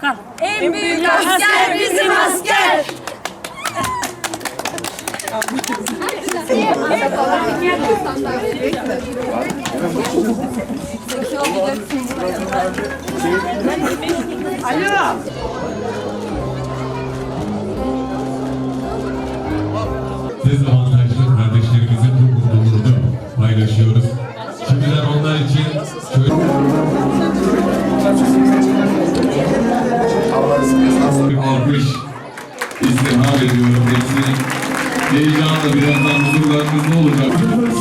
Kal. En büyük asker bizim asker. Dezavantajlı kardeşlerimizin минулого.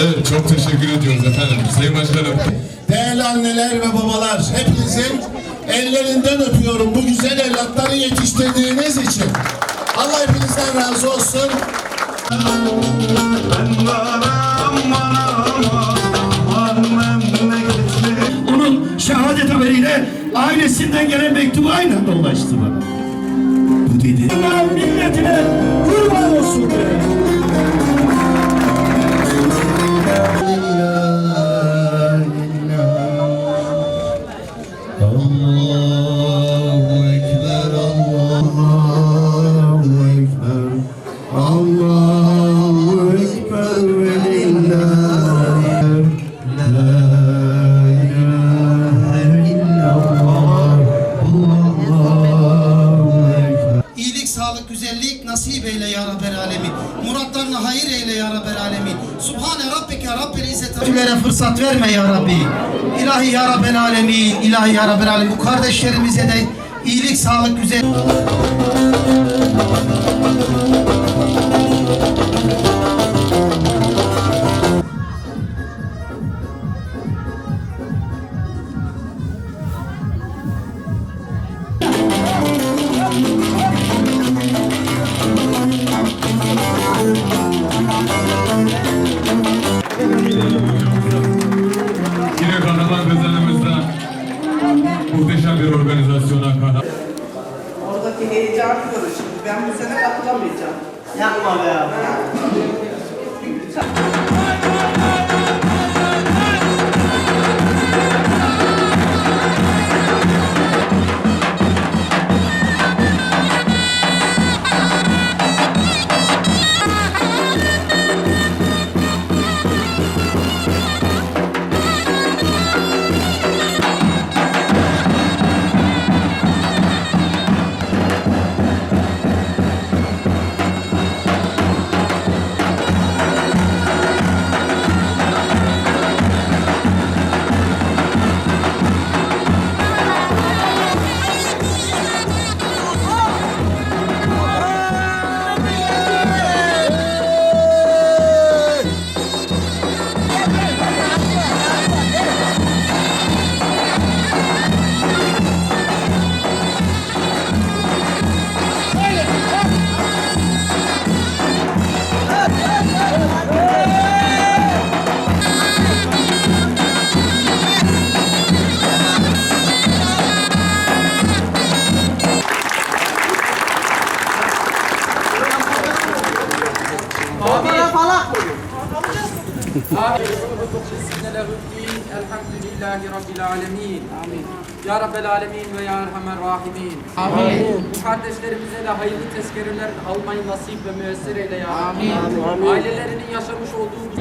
Evet çok teşekkür ediyoruz efendim. Sayın Başkanım. Değerli anneler ve babalar, hepinizin ellerinden öpüyorum bu güzel evlatları yetiştirdiğiniz için. Allah hepinizden razı olsun. Onun şehadet haberiyle ailesinden gelen mektubu aynı anda ulaştı bana. Bu dedi. Milletine kurban olsun be. Thank you. Sağlık, güzellik nasip eyle ya Rabbel Alemin. Muratlarına hayır eyle ya Rabbel Alemin. Subhane Rabbike Rabbil İzzet. Kötülere fırsat verme ya Rabbi. İlahi ya Rabbel Alemin. İlahi ya Rabbel Alemin. Bu kardeşlerimize de iyilik, sağlık, güzel. Şimdi. Ben bu sene katılamayacağım. Yapma be ya. Elhamdülillahi Rabbil Alemin. Amin. Ya Rabbel Alemin ve Ya Erhamer Rahimin. Amin. Kardeşlerimize de hayırlı tezkereler almayı nasip ve müessir eyle ya. Amin. Amin. Ailelerinin yaşamış olduğu bu...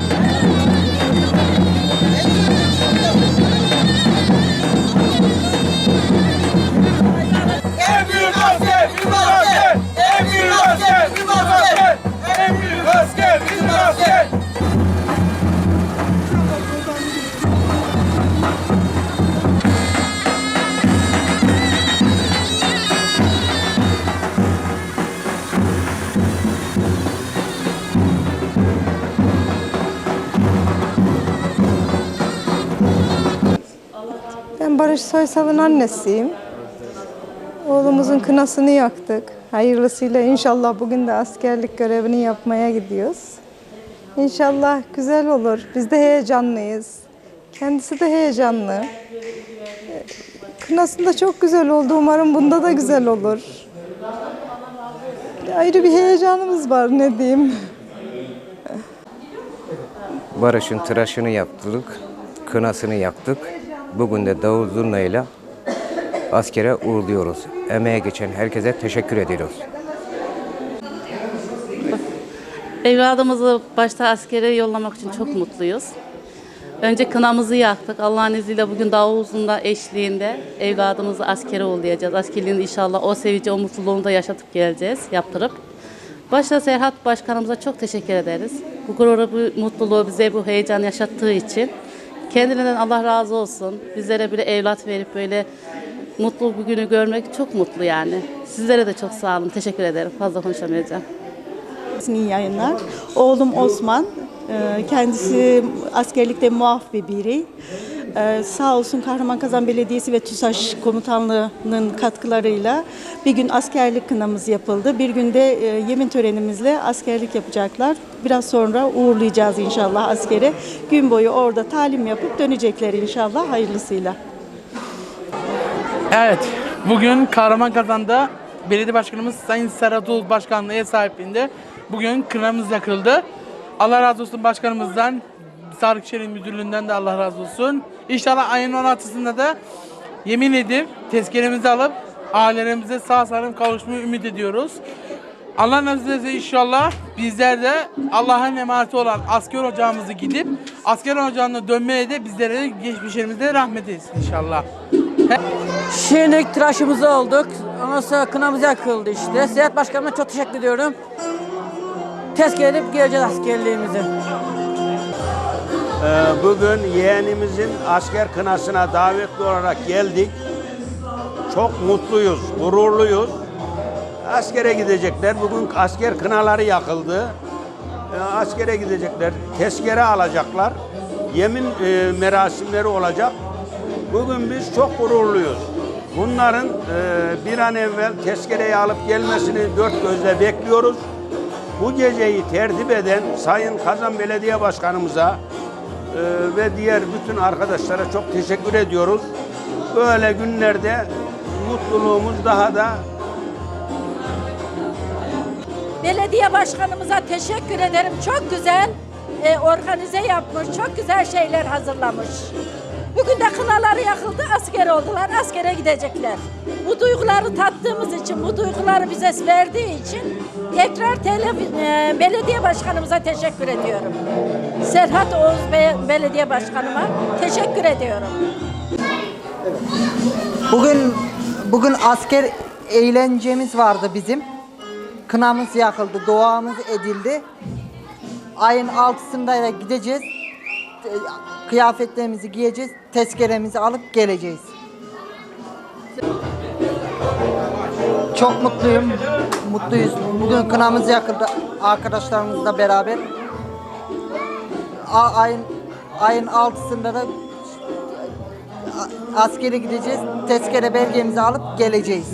Barış Soysal'ın annesiyim. Oğlumuzun kınasını yaktık. Hayırlısıyla inşallah bugün de askerlik görevini yapmaya gidiyoruz. İnşallah güzel olur. Biz de heyecanlıyız. Kendisi de heyecanlı. Ee, Kınasında çok güzel oldu. Umarım bunda da güzel olur. Ayrı bir heyecanımız var ne diyeyim. Barış'ın tıraşını yaptık, kınasını yaktık. Bugün de davul zurnayla askere uğurluyoruz. Emeğe geçen herkese teşekkür ediyoruz. Evladımızı başta askere yollamak için çok mutluyuz. Önce kınamızı yaktık. Allah'ın izniyle bugün davulun da eşliğinde evladımızı askere yollayacağız. Askerliğini inşallah o sevinci, o mutluluğunu da yaşatıp geleceğiz, yaptırıp. Başta Serhat Başkanımıza çok teşekkür ederiz. Bu gururu, bu mutluluğu bize bu heyecan yaşattığı için. Kendinden Allah razı olsun. Bizlere böyle evlat verip böyle mutlu bir günü görmek çok mutlu yani. Sizlere de çok sağ olun. Teşekkür ederim. Fazla konuşamayacağım. İyi yayınlar. Oğlum Osman, e, kendisi askerlikte muaf bir biri. E, Sağ olsun Kahraman Belediyesi ve TÜSAŞ Komutanlığı'nın katkılarıyla bir gün askerlik kınamız yapıldı. Bir günde e, yemin törenimizle askerlik yapacaklar. Biraz sonra uğurlayacağız inşallah askere. Gün boyu orada talim yapıp dönecekler inşallah hayırlısıyla. Evet, bugün Kahraman Belediye Başkanımız Sayın Serhat Ulu Başkanlığı ev sahipliğinde bugün kınamız yakıldı. Allah razı olsun başkanımızdan, Sağlık Şehir Müdürlüğü'nden de Allah razı olsun. İnşallah ayın 16'sında da yemin edip tezkeremizi alıp ailelerimize sağ salim kavuşmayı ümit ediyoruz. Allah nasip ederse inşallah bizler de Allah'ın emaneti olan asker ocağımızı gidip asker ocağına dönmeye de bizlere de geçmişlerimizde rahmet etsin inşallah. Şimdi tıraşımızı olduk. Ondan sonra kınamız yakıldı işte. Seyahat Başkanıma çok teşekkür ediyorum. Tezkere edip geleceğiz askerliğimizi. Bugün yeğenimizin asker kınasına davetli olarak geldik. Çok mutluyuz, gururluyuz. Askere gidecekler. Bugün asker kınaları yakıldı. Ee, Askere gidecekler. Tezkere alacaklar. Yemin e, merasimleri olacak. Bugün biz çok gururluyuz. Bunların e, bir an evvel tezkereyi alıp gelmesini dört gözle bekliyoruz. Bu geceyi tertip eden Sayın Kazan Belediye Başkanımıza e, ve diğer bütün arkadaşlara çok teşekkür ediyoruz. Böyle günlerde mutluluğumuz daha da Belediye başkanımıza teşekkür ederim. Çok güzel e, organize yapmış. Çok güzel şeyler hazırlamış. Bugün de kınaları yakıldı, asker oldular, askere gidecekler. Bu duyguları tattığımız için, bu duyguları bize verdiği için tekrar tele- e, belediye başkanımıza teşekkür ediyorum. Serhat Oğuz Bey, belediye başkanıma teşekkür ediyorum. Bugün bugün asker eğlencemiz vardı bizim. Kınamız yakıldı, duamız edildi. Ayın altısında da gideceğiz. Te- Kıyafetlerimizi giyeceğiz, tezkeremizi alıp geleceğiz. Çok mutluyum, mutluyuz. Bugün kınamız yakıldı arkadaşlarımızla beraber. A- ayın ayın altısında da askere gideceğiz. Tezkere belgemizi alıp geleceğiz.